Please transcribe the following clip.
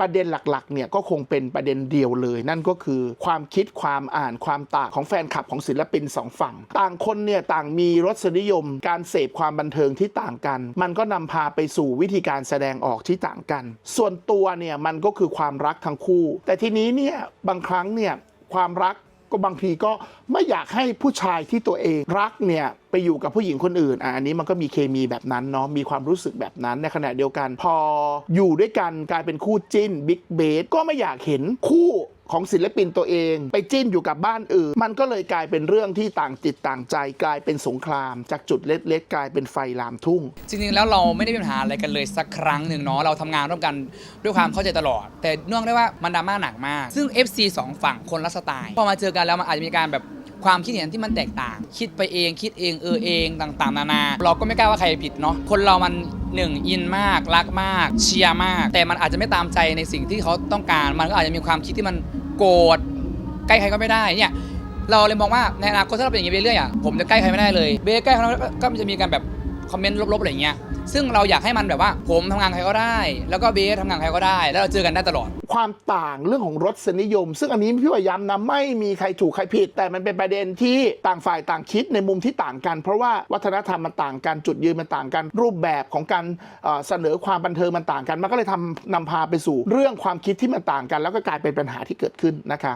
ประเด็นหลักๆเนี่ยก็คงเป็นประเด็นเดียวเลย นั่นก็คือความคิดความอ่านความต่างของแฟนคลับของศิลปินสองฝั่ง ต่างคนเนี่ยต่างมีรสนิยม การเสพความบันเทิงที่ต่างกัน มันก็นำพาไปสู่วิธีการแสดงออกที่ต่างกัน ส่วนตัวเนี่ยมันก็คือความรักทั้งคู่ แต่ทีนี้เนี่ยบางครั้งเนี่ยความรัก ก็บางทีก็ไม่อยากให้ผู้ชายที่ตัวเองรักเนี่ยไปอยู่กับผู้หญิงคนอื่นอะอันนี้มันก็มีเคมีแบบนั้นเนาะมีความรู้สึกแบบนั้นในขณะเดียวกัน พออยู่ด้วยกันกลายเป็นคู่จิ้นบิ๊กเบสก็ไม่อยากเห็นคู่ ของศิลปินตัวเอง ไปจิ้นอยู่กับบ้านอื่น มันก็เลยกลายเป็นเรื่องที่ต่างจิตต่างใจกลายเป็นสงคราม จากจุดเล็กๆ กลายเป็นไฟลามทุ่ง จริงๆ แล้วเราไม่ได้มีปัญหาอะไรกันเลยสักครั้งหนึ่งเนาะเราทำงานร่วมกันด้วยความเข้าใจตลอด แต่เนื่องด้ว่ามันดราม่าหนักมาก ซึ่ง FC สองฝั่งคนละสไตล์พอมาเจอกันแล้วมันอาจจะมีการแบบความคิดเห็นที่มันแตกต่าง คิดไปเองคิดเองเออเองต่าง ๆ นานา เราก็ไม่กล้าว่าใครผิดเนาะคนเรามันหนึ่งอินมาก รักมาก เชียร์มาก แต่มันอาจจะไม่ตามใจในสิ่งที่เขาต้องการ มันก็อาจจะมีความคิดที่มัน โกรธใกล้ใครก็ไม่ได้เนี่ยเราเลยมองว่าในอนาคตถ้าเราเป็นอย่างนี้ไปเรื่อยอะผมจะใกล้ใครไม่ได้เลยเบสใกล้เขาก็มันจะมีการแบบ คอมเมนต์ลบๆอะไรเงี้ยซึ่งเราอยากให้มันแบบว่า ผมทำงานใครก็ได้ แล้วก็เบสทำงานใครก็ได้ แล้วเราเจอกันได้ตลอด ความต่างเรื่องของรสนิยม ซึ่งอันนี้พี่ว่าย้ำนะไม่มีใครถูกใครผิด แต่มันเป็นประเด็นที่ต่างฝ่ายต่างคิดในมุมที่ต่างกัน เพราะว่าวัฒนธรรมมันต่างกันจุดยืนมันต่างกัน รูปแบบของการเอ่อเสนอความบันเทิงมันต่างกัน มันก็เลยทำนำพาไปสู่ เรื่องความคิดที่มันต่างกัน แล้วก็กลายเป็นปัญหาที่เกิดขึ้นนะคะ